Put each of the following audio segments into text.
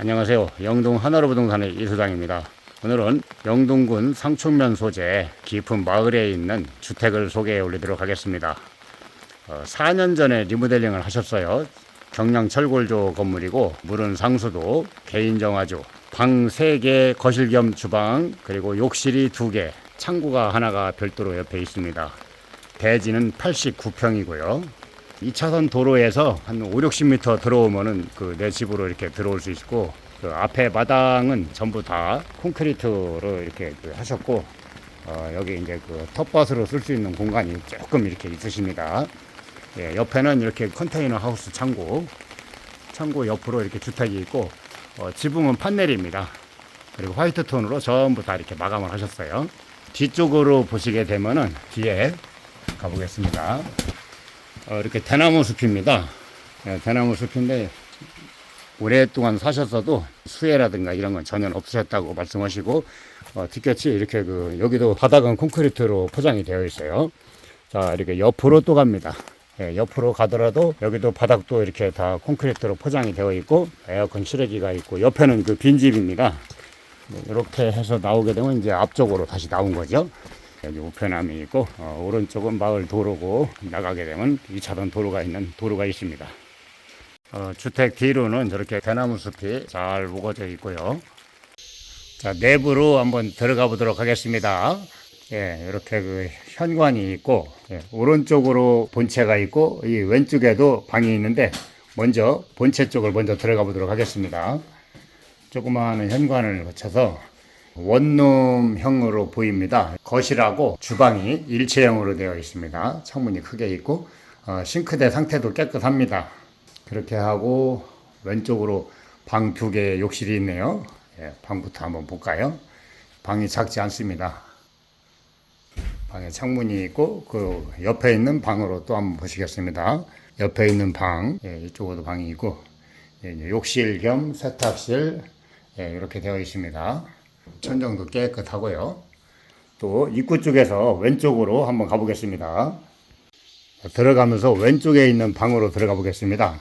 안녕하세요. 영동 하나로 부동산의 이소장입니다. 오늘은 영동군 상촌면 소재 깊은 마을에 있는 주택을 소개해 올리도록 하겠습니다. 어, 4년 전에 리모델링을 하셨어요. 경량 철골조 건물이고 물은 상수도, 개인 정화조, 방 3개, 거실 겸 주방, 그리고 욕실이 2개, 창구가 하나가 별도로 옆에 있습니다. 대지는 89평이고요. 2차선 도로에서 한 5, 60m 들어오면은 그 내 집으로 이렇게 들어올 수 있고 그 앞에 마당은 전부 다 콘크리트로 이렇게 그 하셨고 어, 여기 이제 그 텃밭으로 쓸 수 있는 공간이 조금 이렇게 있으십니다. 예, 옆에는 이렇게 컨테이너 하우스 창고, 창고 옆으로 이렇게 주택이 있고 어, 지붕은 판넬입니다. 그리고 화이트 톤으로 전부 다 이렇게 마감을 하셨어요. 뒤쪽으로 보시게 되면은 뒤에 가보겠습니다. 어, 이렇게 대나무 숲입니다. 예, 대나무 숲인데 오랫동안 사셨어도 수해라든가 이런 건 전혀 없으셨다고 말씀하시고 어, 뒷곁이 이렇게 그 여기도 바닥은 콘크리트로 포장이 되어 있어요. 자 이렇게 옆으로 또 갑니다. 예, 옆으로 가더라도 여기도 바닥도 이렇게 다 콘크리트로 포장이 되어 있고 에어컨 실외기가 있고 옆에는 그 빈집입니다. 네, 이렇게 해서 나오게 되면 이제 앞쪽으로 다시 나온 거죠. 여기 우편함이 있고 어, 오른쪽은 마을 도로고 나가게 되면 2차선 도로가 있는 도로가 있습니다. 어, 주택 뒤로는 저렇게 대나무 숲이 잘 우거져 있고요. 자 내부로 한번 들어가 보도록 하겠습니다. 예, 이렇게 그 현관이 있고 예, 오른쪽으로 본체가 있고 이 왼쪽에도 방이 있는데 먼저 본체 쪽을 먼저 들어가 보도록 하겠습니다. 조그마한 현관을 거쳐서 원룸형으로 보입니다. 거실하고 주방이 일체형으로 되어 있습니다. 창문이 크게 있고 어, 싱크대 상태도 깨끗합니다. 그렇게 하고 왼쪽으로 방 두개 욕실이 있네요. 예, 방부터 한번 볼까요? 방이 작지 않습니다. 방에 창문이 있고 그 옆에 있는 방으로 또 한번 보시겠습니다. 옆에 있는 방 예, 이쪽으로도 방이 있고 예, 욕실 겸 세탁실 예, 이렇게 되어 있습니다. 천정도 깨끗하고요. 또 입구 쪽에서 왼쪽으로 한번 가보겠습니다. 들어가면서 왼쪽에 있는 방으로 들어가 보겠습니다.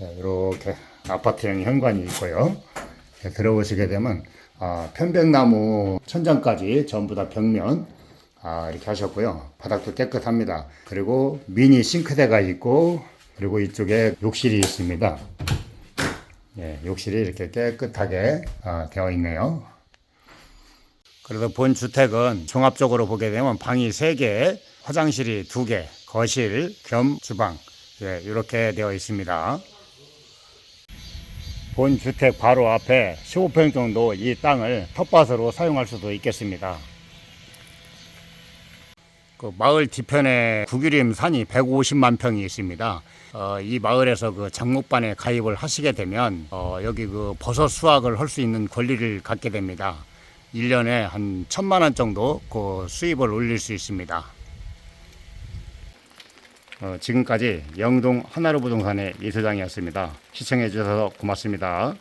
네, 이렇게 아파트형 현관이 있고요. 네, 들어오시게 되면 아, 편백나무 천장까지 전부 다 벽면 아, 이렇게 하셨고요. 바닥도 깨끗합니다. 그리고 미니 싱크대가 있고 그리고 이쪽에 욕실이 있습니다. 예, 욕실이 이렇게 깨끗하게 아, 되어 있네요. 그래서 본 주택은 종합적으로 보게 되면 방이 3개, 화장실이 2개, 거실 겸 주방 예, 이렇게 되어 있습니다. 본 주택 바로 앞에 15평 정도 이 땅을 텃밭으로 사용할 수도 있겠습니다. 그 마을 뒤편에 구규림 산이 150만 평이 있습니다. 어, 이 마을에서 그 장목반에 가입을 하시게 되면 어, 여기 그 버섯 수확을 할 수 있는 권리를 갖게 됩니다. 1년에 한 천만 원 정도 그 수입을 올릴 수 있습니다. 어, 지금까지 영동 하나로 부동산의 이소장이었습니다. 시청해 주셔서 고맙습니다.